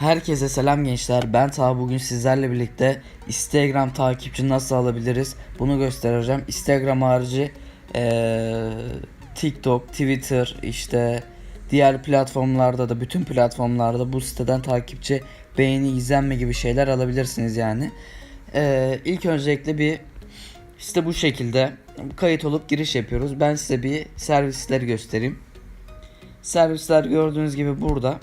Herkese selam gençler. Ben Ta bugün sizlerle birlikte Instagram takipçi nasıl alabiliriz bunu göstereceğim. Instagram harici eee, TikTok, Twitter işte diğer platformlarda da bütün platformlarda bu siteden takipçi, beğeni, izlenme gibi şeyler alabilirsiniz yani. Eee ilk öncelikle bir işte bu şekilde kayıt olup giriş yapıyoruz. Ben size bir servisleri göstereyim. Servisler gördüğünüz gibi burada.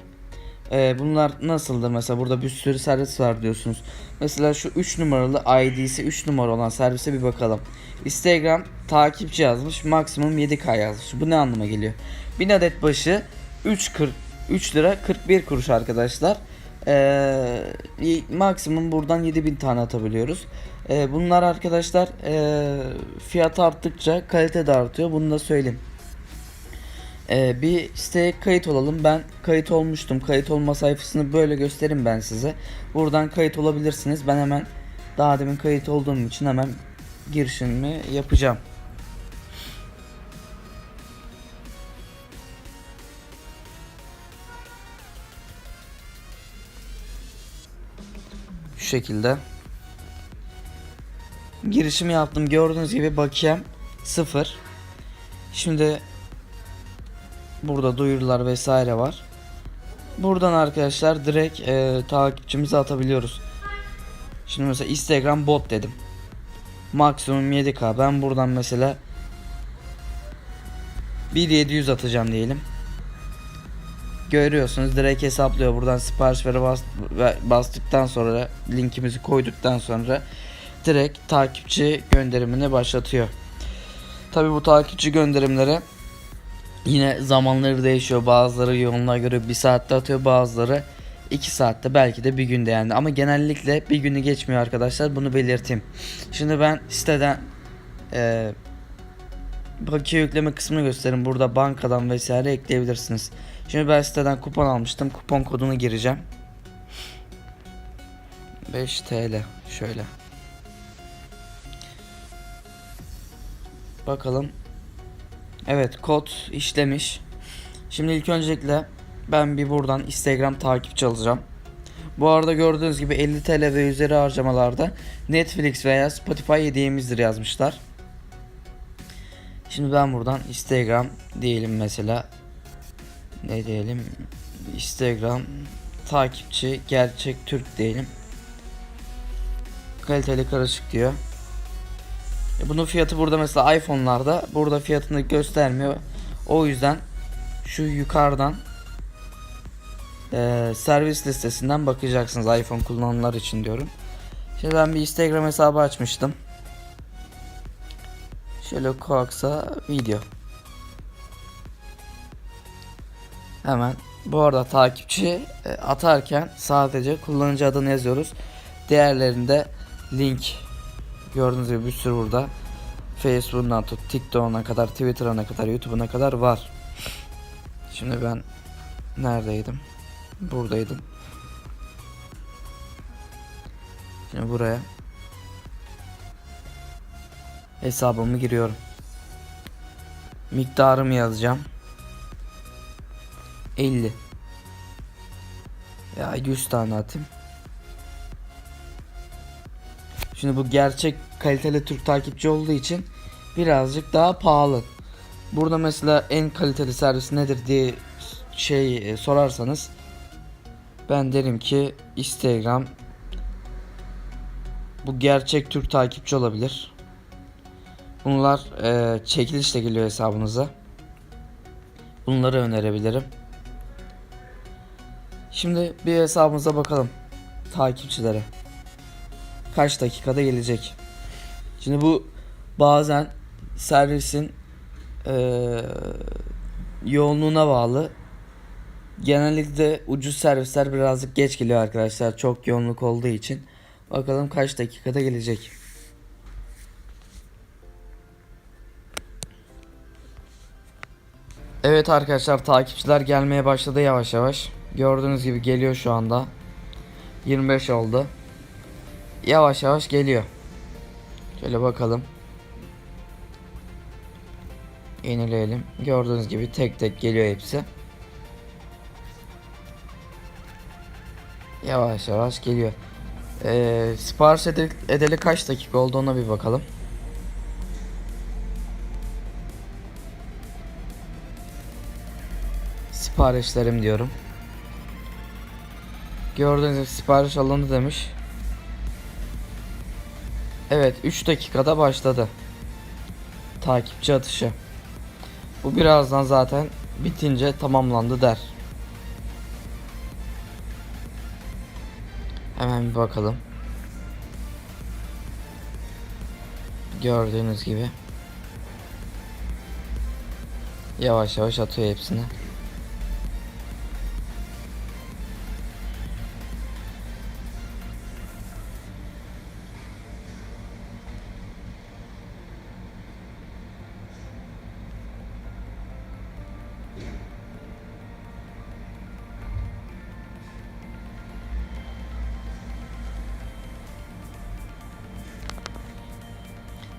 Ee, bunlar nasıldır mesela burada bir sürü servis var diyorsunuz. Mesela şu 3 numaralı ID'si 3 numara olan servise bir bakalım. Instagram takipçi yazmış maksimum 7K yazmış. Bu ne anlama geliyor? 1000 adet başı 3.40 3 lira 41 kuruş arkadaşlar. Ee, maksimum buradan 7000 tane atabiliyoruz. Ee, bunlar arkadaşlar ee, fiyat arttıkça kalite de artıyor. Bunu da söyleyeyim. Ee, bir siteye kayıt olalım. Ben kayıt olmuştum. Kayıt olma sayfasını böyle göstereyim ben size. Buradan kayıt olabilirsiniz. Ben hemen daha demin kayıt olduğum için hemen girişimi yapacağım. Şu şekilde. Girişimi yaptım. Gördüğünüz gibi bakiyem 0. Şimdi Burada duyurular vesaire var. Buradan arkadaşlar direkt e, takipçimizi atabiliyoruz. Şimdi mesela Instagram bot dedim. Maksimum 7K. Ben buradan mesela 1700 atacağım diyelim. Görüyorsunuz direkt hesaplıyor. Buradan siparişleri bas, ve- bastıktan sonra linkimizi koyduktan sonra direkt takipçi gönderimini başlatıyor. Tabi bu takipçi gönderimleri Yine zamanları değişiyor. Bazıları yoğunluğa göre bir saatte atıyor. Bazıları 2 saatte belki de bir günde yani. Ama genellikle bir günü geçmiyor arkadaşlar. Bunu belirteyim. Şimdi ben siteden e, bakiye yükleme kısmını göstereyim. Burada bankadan vesaire ekleyebilirsiniz. Şimdi ben siteden kupon almıştım. Kupon kodunu gireceğim. 5 TL şöyle. Bakalım Evet kod işlemiş. Şimdi ilk öncelikle ben bir buradan Instagram takipçi alacağım. Bu arada gördüğünüz gibi 50 TL ve üzeri harcamalarda Netflix veya Spotify hediyemizdir yazmışlar. Şimdi ben buradan Instagram diyelim mesela. Ne diyelim? Instagram takipçi gerçek Türk diyelim. Kaliteli karışık diyor. E, Bunun fiyatı burada mesela iPhone'larda burada fiyatını göstermiyor. O yüzden şu yukarıdan e, servis listesinden bakacaksınız iPhone kullananlar için diyorum. Şimdi ben bir Instagram hesabı açmıştım. Şöyle Coax'a video. Hemen bu arada takipçi e, atarken sadece kullanıcı adını yazıyoruz. Diğerlerinde link Gördüğünüz gibi bir sürü burada Facebook'undan tut TikTok'una kadar Twitter'ına kadar YouTube'una kadar var. Şimdi ben neredeydim? Buradaydım. Şimdi buraya hesabımı giriyorum. Miktarımı yazacağım. 50. Ya 100 tane atayım. Şimdi bu gerçek kaliteli Türk takipçi olduğu için birazcık daha pahalı. Burada mesela en kaliteli servis nedir diye şey e, sorarsanız ben derim ki Instagram bu gerçek Türk takipçi olabilir. Bunlar e, çekilişle geliyor hesabınıza. Bunları önerebilirim. Şimdi bir hesabımıza bakalım. Takipçilere kaç dakikada gelecek. Şimdi bu bazen servisin eee, yoğunluğuna bağlı. Genellikle ucuz servisler birazcık geç geliyor arkadaşlar. Çok yoğunluk olduğu için. Bakalım kaç dakikada gelecek. Evet arkadaşlar takipçiler gelmeye başladı yavaş yavaş. Gördüğünüz gibi geliyor şu anda. 25 oldu yavaş yavaş geliyor. Şöyle bakalım. Yenileyelim. Gördüğünüz gibi tek tek geliyor hepsi. Yavaş yavaş geliyor. Ee, sipariş edil- edeli kaç dakika oldu ona bir bakalım. Siparişlerim diyorum. Gördüğünüz gibi sipariş alındı demiş. Evet 3 dakikada başladı. Takipçi atışı. Bu birazdan zaten bitince tamamlandı der. Hemen bir bakalım. Gördüğünüz gibi. Yavaş yavaş atıyor hepsini.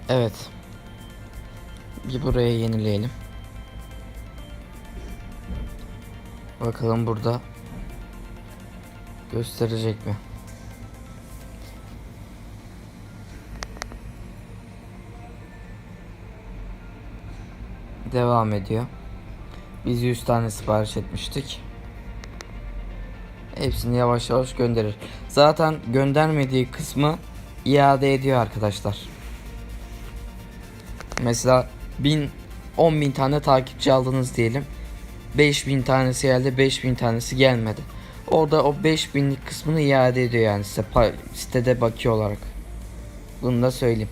Evet. Bir buraya yenileyelim. Bakalım burada gösterecek mi? Devam ediyor. Biz 100 tane sipariş etmiştik. Hepsini yavaş yavaş gönderir. Zaten göndermediği kısmı iade ediyor arkadaşlar. Mesela 1000 10 bin tane takipçi aldınız diyelim. 5000 tanesi geldi 5000 tanesi gelmedi. Orada o 5000'lik kısmını iade ediyor yani size sitede bakıyor olarak. Bunu da söyleyeyim.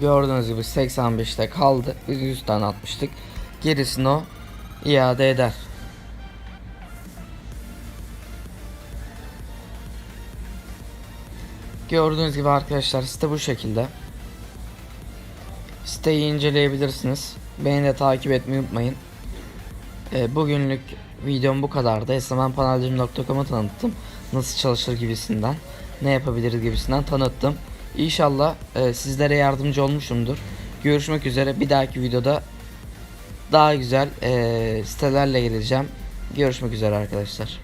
Gördüğünüz gibi 85'te kaldı. Biz 100 tane atmıştık. Gerisini o iade eder. Gördüğünüz gibi arkadaşlar site bu şekilde. Siteyi inceleyebilirsiniz. Beni de takip etmeyi unutmayın. Ee, bugünlük videom bu kadardı. esnemenpanelcim.com'u tanıttım. Nasıl çalışır gibisinden. Ne yapabiliriz gibisinden tanıttım. İnşallah e, sizlere yardımcı olmuşumdur. Görüşmek üzere. Bir dahaki videoda daha güzel e, sitelerle geleceğim. Görüşmek üzere arkadaşlar.